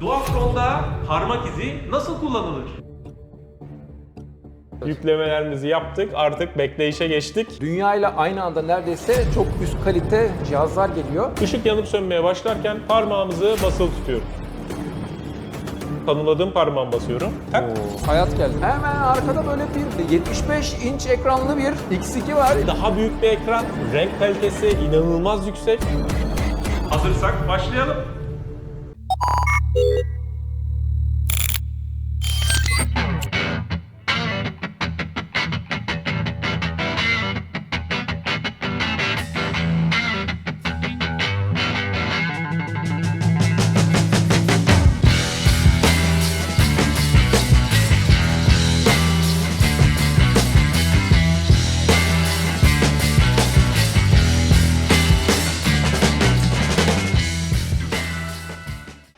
Dualtron'da parmak izi nasıl kullanılır? Yüklemelerimizi yaptık. Artık bekleyişe geçtik. Dünya ile aynı anda neredeyse çok üst kalite cihazlar geliyor. Işık yanıp sönmeye başlarken parmağımızı basılı tutuyorum. Tanımladığım parmağımı basıyorum. Tak. Hayat geldi. Hemen arkada böyle bir 75 inç ekranlı bir X2 var. Daha büyük bir ekran, renk kalitesi inanılmaz yüksek. Hazırsak başlayalım. thank you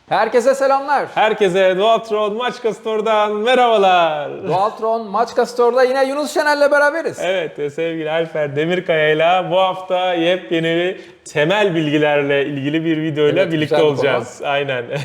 Herkese selamlar. Herkese Dualtron Maçka Store'dan merhabalar. Dualtron Maçka Store'da yine Yunus Şener'le beraberiz. Evet sevgili Alper Demirkaya ile bu hafta yepyeni bir temel bilgilerle ilgili bir videoyla Evet, birlikte güzel bir olacağız. Aynen.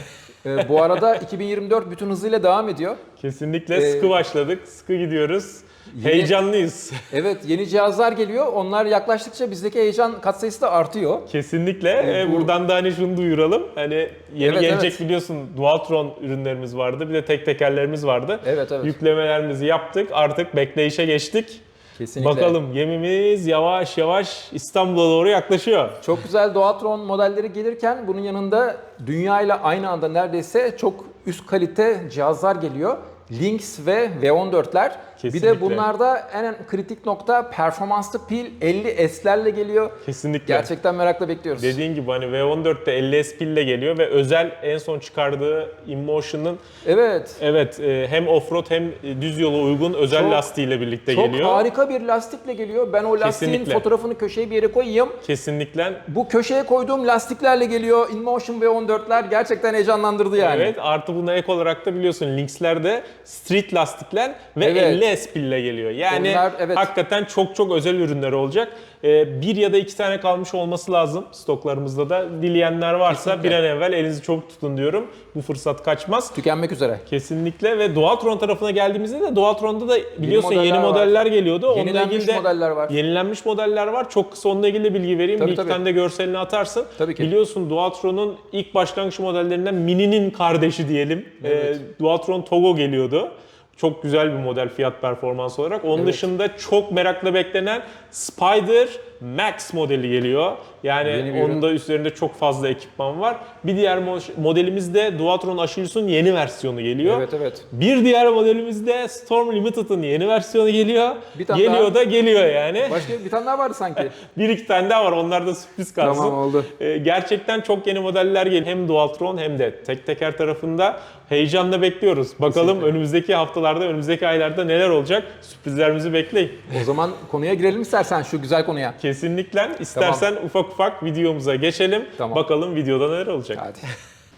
Ee, bu arada 2024 bütün hızıyla devam ediyor. Kesinlikle Ee, sıkı başladık, sıkı gidiyoruz. Yeni- Heyecanlıyız. Evet yeni cihazlar geliyor. Onlar yaklaştıkça bizdeki heyecan katsayısı da artıyor. Kesinlikle. Ee, bu- Buradan da hani şunu duyuralım. Hani yeni Evet, gelecek evet. biliyorsun Dualtron ürünlerimiz vardı. Bir de tek tekerlerimiz vardı. Evet, evet. Yüklemelerimizi yaptık. Artık bekleyişe geçtik. Kesinlikle. Bakalım gemimiz yavaş yavaş İstanbul'a doğru yaklaşıyor. Çok güzel Dualtron modelleri gelirken bunun yanında dünya ile aynı anda neredeyse çok üst kalite cihazlar geliyor. Lynx ve V14'ler. Bir Kesinlikle. de bunlarda en kritik nokta performanslı pil 50S'lerle geliyor. Kesinlikle. Gerçekten merakla bekliyoruz. Dediğin gibi hani V14'te 50S pille geliyor ve özel en son çıkardığı InMotion'ın Evet. evet e, hem offroad hem düz yola uygun özel Çok- lastiğiyle birlikte Çok geliyor. harika bir lastikle geliyor. Ben o lastiğin Kesinlikle. fotoğrafını köşeye bir yere koyayım. Kesinlikle. Bu köşeye koyduğum lastiklerle geliyor. InMotion V14'ler gerçekten heyecanlandırdı yani. Evet artı buna ek olarak da biliyorsun Lynx'lerde street lastikler ve Evet. 50 S pille geliyor. Yani Onlar, evet. hakikaten çok çok özel ürünler olacak. Ee, bir ya da iki tane kalmış olması lazım stoklarımızda da. Dileyenler varsa Kesinlikle. bir an evvel elinizi çok tutun diyorum. Bu fırsat kaçmaz. Tükenmek üzere. Kesinlikle ve Dualtron tarafına geldiğimizde de Dualtron'da da biliyorsun yeni modeller modeller, var. geliyordu. Onunla Yenilenmiş ilgili de modeller var. Yenilenmiş modeller var. Çok kısa onunla ilgili de bilgi vereyim. Tabii, bir iki tabii. tane de görselini atarsın. Tabii ki. Biliyorsun Dualtron'un ilk başlangıç modellerinden Mini'nin kardeşi diyelim. Evet. Ee, Dualtron Togo geliyordu. Çok güzel bir model fiyat performans olarak. Onun Evet. dışında çok merakla beklenen Spider Max modeli geliyor. Yani Yeni onun ürün. da üzerinde çok fazla ekipman var. Bir diğer mo- modelimiz de Dualtron Achilles'un yeni versiyonu geliyor. Evet evet. Bir diğer modelimiz de Storm Limited'ın yeni versiyonu geliyor. Bir tane geliyor daha. da geliyor yani. Başka bir tane daha vardı sanki. Bir iki tane daha var. Onlar da sürpriz kalsın. Tamam, oldu. Ee, gerçekten çok yeni modeller geliyor. Hem Dualtron hem de tek teker tarafında heyecanla bekliyoruz. Bakalım Kesinlikle. önümüzdeki haftalarda, önümüzdeki aylarda neler olacak? Sürprizlerimizi bekleyin. O zaman konuya girelim istersen şu güzel konuya. Kesinlikle. İstersen ufak ufak videomuza geçelim. Tamam. Bakalım videoda neler olacak. Hadi.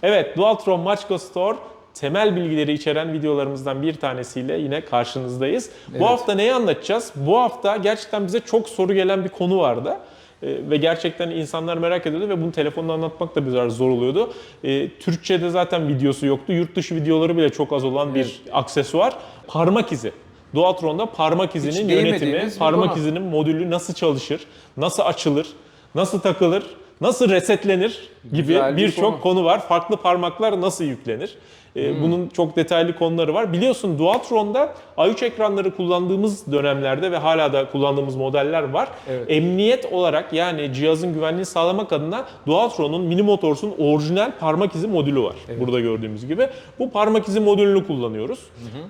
Evet, Dualtron Maçko Store temel bilgileri içeren videolarımızdan bir tanesiyle yine karşınızdayız. Evet. Bu hafta neyi anlatacağız? Bu hafta gerçekten bize çok soru gelen bir konu vardı. Ee, ve gerçekten insanlar merak ediyordu ve bunu telefonla anlatmak da biraz zor oluyordu. Ee, Türkçe'de zaten videosu yoktu. Yurt dışı videoları bile çok az olan bir aksesuar. Parmak izi. Dualtron'da parmak izinin yönetimi, parmak konu. izinin modülü nasıl çalışır, nasıl açılır, nasıl takılır, nasıl resetlenir gibi Güzel bir birçok konu. var. Farklı parmaklar nasıl yüklenir? Ee, Hmm. Bunun çok detaylı konuları var. Biliyorsun Dualtron'da A3 ekranları kullandığımız dönemlerde ve hala da kullandığımız modeller var. Evet. Emniyet olarak yani cihazın güvenliğini sağlamak adına Dualtron'un Mini Motors'un orijinal parmak izi modülü var. Burada gördüğümüz gibi. Bu parmak izi modülünü kullanıyoruz.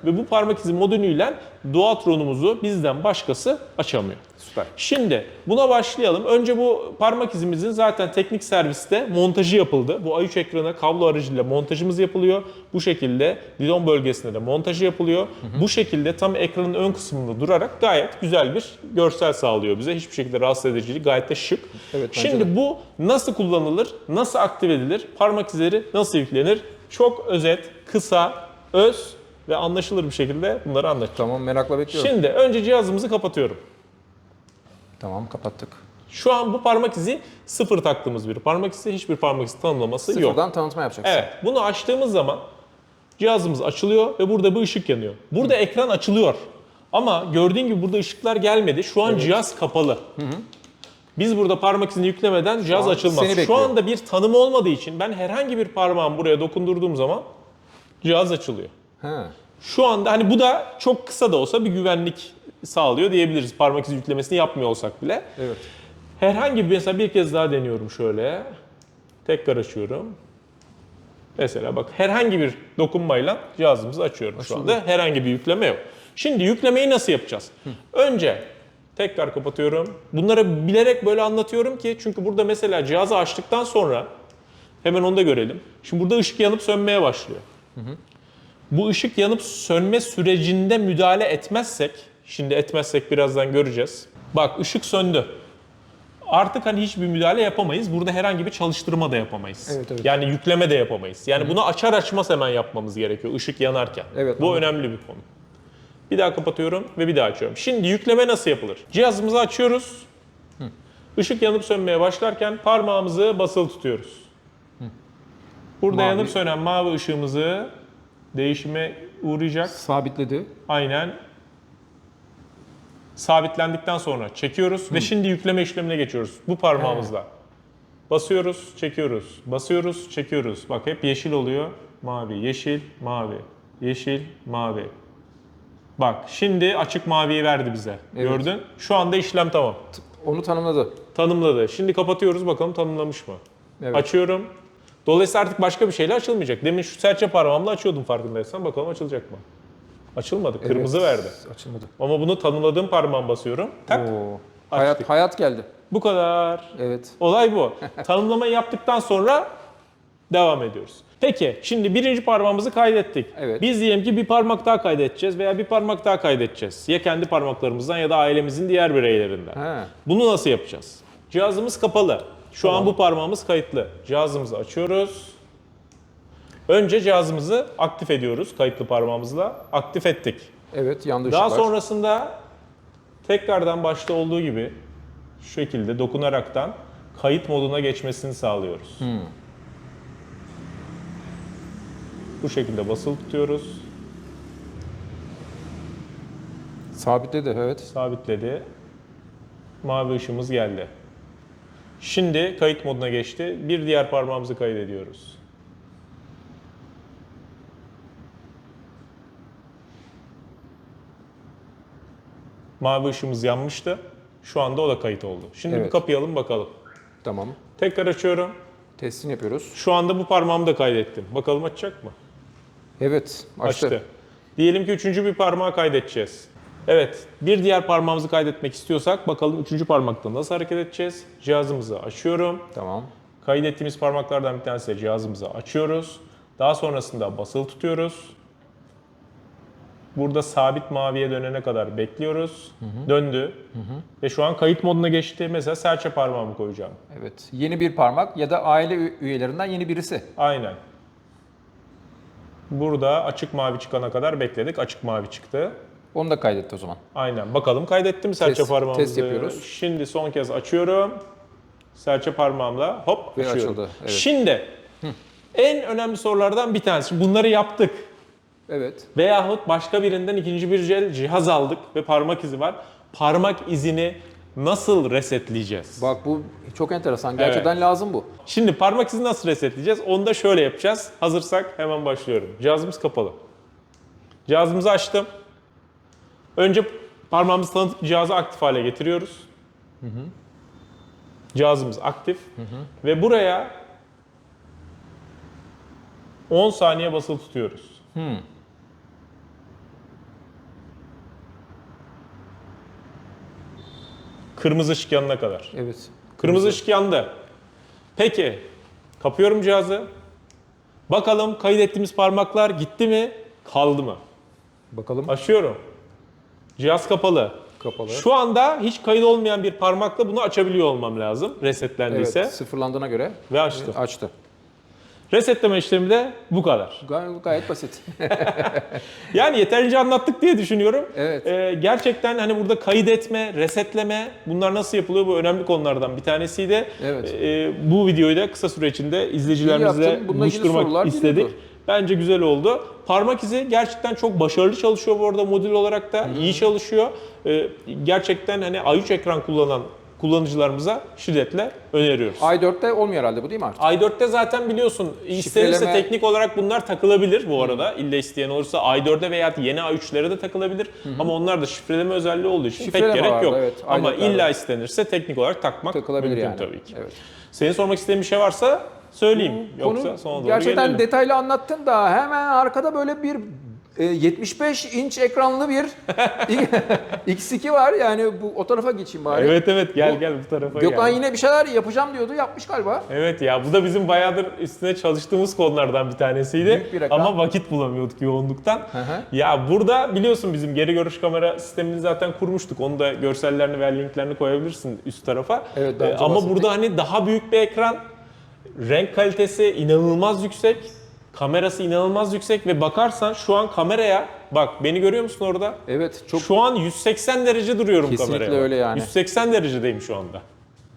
Ve bu parmak izi modülüyle Dualtron'umuzu bizden başkası açamıyor. Süper. Şimdi buna başlayalım. Önce bu parmak izimizin zaten teknik serviste montajı yapıldı. Bu A3 ekrana kablo aracılığıyla montajımız yapılıyor. Bu şekilde bidon bölgesinde de montajı yapılıyor. Bu şekilde tam ekranın ön kısmında durarak gayet güzel bir görsel sağlıyor bize. Hiçbir şekilde rahatsız edici değil. Gayet de şık. Evet, Şimdi bu nasıl kullanılır? Nasıl aktive edilir? Parmak izleri nasıl yüklenir? Çok özet, kısa, öz ve anlaşılır bir şekilde bunları anlatacağım. Tamam merakla bekliyorum. Şimdi önce cihazımızı kapatıyorum. Tamam kapattık. Şu an bu parmak izi sıfır taktığımız bir parmak izi. Hiçbir parmak izi tanımlaması yok. Sıfırdan tanıtma yapacaksın. Evet. Bunu açtığımız zaman cihazımız açılıyor ve burada bir ışık yanıyor. Burada ekran açılıyor. Ama gördüğün gibi burada ışıklar gelmedi. Şu an cihaz kapalı. Biz burada parmak izini yüklemeden cihaz an açılmaz. seni Şu anda bir tanım olmadığı için ben herhangi bir parmağımı buraya dokundurduğum zaman cihaz açılıyor. Ha. Şu anda hani bu da çok kısa da olsa bir güvenlik sağlıyor diyebiliriz. Parmak izi yüklemesini yapmıyor olsak bile. Evet. Herhangi bir mesela bir kez daha deniyorum şöyle. Tekrar açıyorum. Mesela bak herhangi bir dokunmayla cihazımızı açıyorum şu anda. Herhangi bir yükleme yok. Şimdi yüklemeyi nasıl yapacağız? Önce tekrar kapatıyorum. Bunları bilerek böyle anlatıyorum ki çünkü burada mesela cihazı açtıktan sonra hemen onu da görelim. Şimdi burada ışık yanıp sönmeye başlıyor. Bu ışık yanıp sönme sürecinde müdahale etmezsek, şimdi etmezsek birazdan göreceğiz. Bak ışık söndü. Artık hani hiçbir müdahale yapamayız. Burada herhangi bir çalıştırma da yapamayız. Evet, evet. Yani yükleme de yapamayız. Yani bunu açar açmaz hemen yapmamız gerekiyor ışık yanarken. Evet, Bu anladım. önemli bir konu. Bir daha kapatıyorum ve bir daha açıyorum. Şimdi yükleme nasıl yapılır? Cihazımızı açıyoruz. Işık yanıp sönmeye başlarken parmağımızı basılı tutuyoruz. Burada Mavi. yanıp sönen mavi ışığımızı değişime uğrayacak. Sabitledi. Aynen. Sabitlendikten sonra çekiyoruz ve şimdi yükleme işlemine geçiyoruz. Bu parmağımızla. Basıyoruz, çekiyoruz. Basıyoruz, çekiyoruz. Bak hep yeşil oluyor. Mavi, yeşil, mavi. Yeşil, mavi. Bak şimdi açık maviyi verdi bize. Evet. Gördün? Şu anda işlem tamam. Onu tanımladı. Tanımladı. Şimdi kapatıyoruz bakalım tanımlamış mı? Evet. Açıyorum. Dolayısıyla artık başka bir şeyle açılmayacak. Demin şu serçe parmağımla açıyordum farkındaysan. Bakalım açılacak mı? Açılmadı. Kırmızı Evet. verdi. Açılmadı. Ama bunu tanımladığım parmağım basıyorum. Tak. Oo. Hayat, hayat geldi. Bu kadar. Evet. Olay bu. Tanımlamayı yaptıktan sonra devam ediyoruz. Peki şimdi birinci parmağımızı kaydettik. Evet. Biz diyelim ki bir parmak daha kaydedeceğiz veya bir parmak daha kaydedeceğiz. Ya kendi parmaklarımızdan ya da ailemizin diğer bireylerinden. Ha. Bunu nasıl yapacağız? Cihazımız kapalı. Şu an bu parmağımız kayıtlı. Cihazımızı açıyoruz. Önce cihazımızı aktif ediyoruz kayıtlı parmağımızla. Aktif ettik. Evet yandı Daha ışıklar. sonrasında tekrardan başta olduğu gibi şu şekilde dokunaraktan kayıt moduna geçmesini sağlıyoruz. Bu şekilde basılı tutuyoruz. Sabitledi evet. Sabitledi. Mavi ışığımız geldi. Şimdi kayıt moduna geçti. Bir diğer parmağımızı kaydediyoruz. Mavi ışığımız yanmıştı. Şu anda o da kayıt oldu. Şimdi bir Evet. kapayalım bakalım. Tamam. Tekrar açıyorum. Testini yapıyoruz. Şu anda bu parmağımı da kaydettim. Bakalım açacak mı? Evet. Açtı. Açtı. Diyelim ki üçüncü bir parmağı kaydedeceğiz. Evet, bir diğer parmağımızı kaydetmek istiyorsak bakalım üçüncü parmakta nasıl hareket edeceğiz? Cihazımızı açıyorum. Tamam. Kaydettiğimiz parmaklardan bir tanesi de cihazımızı açıyoruz. Daha sonrasında basılı tutuyoruz. Burada sabit maviye dönene kadar bekliyoruz. Döndü. Ve şu an kayıt moduna geçti. Mesela serçe parmağımı koyacağım. Evet. Yeni bir parmak ya da aile üyelerinden yeni birisi. Aynen. Burada açık mavi çıkana kadar bekledik. Açık mavi çıktı. Onu da kaydetti o zaman. Aynen. Bakalım kaydettim serçe Test- parmağımızı. test yapıyoruz. Şimdi son kez açıyorum. Serçe parmağımla hop Ve açıyorum. açıldı, evet. Şimdi en önemli sorulardan bir tanesi. Bunları yaptık. Evet. Veyahut başka birinden ikinci bir cihaz- aldık ve parmak izi var. Parmak izini nasıl resetleyeceğiz? Bak bu çok enteresan. Gerçekten lazım bu. Şimdi parmak izini nasıl resetleyeceğiz? Onu da şöyle yapacağız. Hazırsak hemen başlıyorum. Cihazımız kapalı. Cihazımızı açtım. Önce parmağımızı tanıtıp cihazı aktif hale getiriyoruz. Cihazımız aktif. Ve buraya 10 saniye basılı tutuyoruz. Kırmızı ışık yanına kadar. Evet. Kırmızı ışık yandı. Peki, kapıyorum cihazı. Bakalım kaydettiğimiz parmaklar gitti mi, kaldı mı? Bakalım. Açıyorum. Cihaz kapalı. Kapalı. Şu anda hiç kayıt olmayan bir parmakla bunu açabiliyor olmam lazım resetlendiyse. Evet. Sıfırlandığına göre Ve açtım. açtı. Resetleme işlemi de bu kadar. Gay- gayet basit. Yani yeterince anlattık diye düşünüyorum. Evet. Ee, gerçekten hani burada kaydetme, resetleme bunlar nasıl yapılıyor bu önemli konulardan bir tanesiydi. Evet. Ee, bu videoyu da kısa süre içinde izleyicilerimizle buluşturmak istedik. geliyordu. Bence güzel oldu. Parmak izi gerçekten çok başarılı çalışıyor bu arada modül olarak da iyi çalışıyor. Ee, gerçekten hani A3 ekran kullanan kullanıcılarımıza şiddetle öneriyoruz. i4'te olmuyor herhalde bu değil mi artık? i4'te zaten biliyorsun istenirse Şifreleme- teknik olarak bunlar takılabilir bu arada. İlle isteyen olursa i4'e veya yeni a3'lere de takılabilir. Ama onlar da şifreleme özelliği olduğu için Şifreleme pek gerek vardı, yok. evet. Ama i4'lerde. illa istenirse teknik olarak takmak Takılabilir mümkün yani. tabii ki. Evet. Senin sormak istediğin bir şey varsa söyleyeyim. Yoksa Konu sonra doğru gerçekten gelelim. detaylı anlattın da hemen arkada böyle bir e, 75 inç ekranlı bir X2 var. Yani bu o tarafa geçeyim bari. Evet evet gel Bu- gel bu tarafa Gökhan gel. yine bir şeyler yapacağım diyordu. Yapmış galiba. Evet ya bu da bizim bayağıdır üstüne çalıştığımız konulardan bir tanesiydi. Büyük bir. Ama vakit bulamıyorduk yoğunluktan. hı. Ya burada biliyorsun bizim geri görüş kamera sistemini zaten kurmuştuk. Onu da görsellerini veya linklerini koyabilirsin üst tarafa. Evet, daha önce ama bahsettik. burada hani daha büyük bir ekran, renk kalitesi inanılmaz yüksek, kamerası inanılmaz yüksek ve bakarsan şu an kameraya bak beni görüyor musun orada? Evet çok Şu an 180 derece duruyorum Kesinlikle kameraya. öyle yani. 180 derecedeyim şu anda.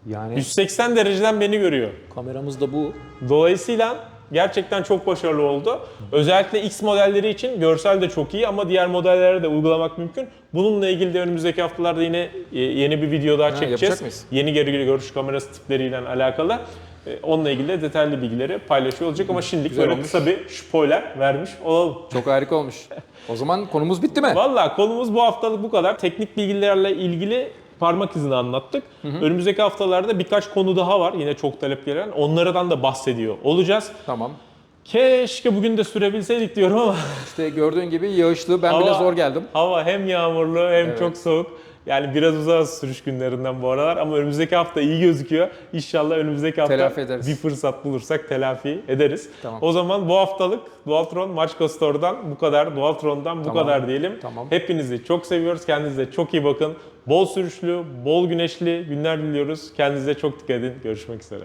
yani 180 dereceden beni görüyor. kameramız da bu. Dolayısıyla gerçekten çok başarılı oldu. Özellikle X modelleri için görsel de çok iyi ama diğer modellere de uygulamak mümkün. Bununla ilgili de önümüzdeki haftalarda yine e, yeni bir video daha yapacak çekeceğiz. Yeni geri görüş kamerası tipleriyle alakalı. E, Onunla ilgili de detaylı bilgileri paylaşıyor olacak ama şimdilik Güzel böyle olmuş. kısa bir spoiler vermiş olalım. Çok harika olmuş. O zaman konumuz bitti mi? Valla konumuz bu haftalık bu kadar. Teknik bilgilerle ilgili parmak izini anlattık. Önümüzdeki haftalarda birkaç konu daha var. Yine çok talep gelen. Onlardan da bahsediyor olacağız. Tamam. Keşke bugün de sürebilseydik diyorum ama İşte gördüğün gibi yağışlı. Ben Hava- bile zor geldim. hava hem yağmurlu hem Evet. çok soğuk. Yani biraz uzağız sürüş günlerinden bu aralar ama önümüzdeki hafta iyi gözüküyor. İnşallah önümüzdeki hafta Telafi ederiz. bir fırsat bulursak telafi ederiz. Tamam. O zaman bu haftalık Dualtron Maçka Store'dan bu kadar, Dualtron'dan bu Tamam. kadar diyelim. Tamam. Hepinizi çok seviyoruz. Kendinize çok iyi bakın. Bol sürüşlü, bol güneşli günler diliyoruz. Kendinize çok dikkat edin. Görüşmek üzere.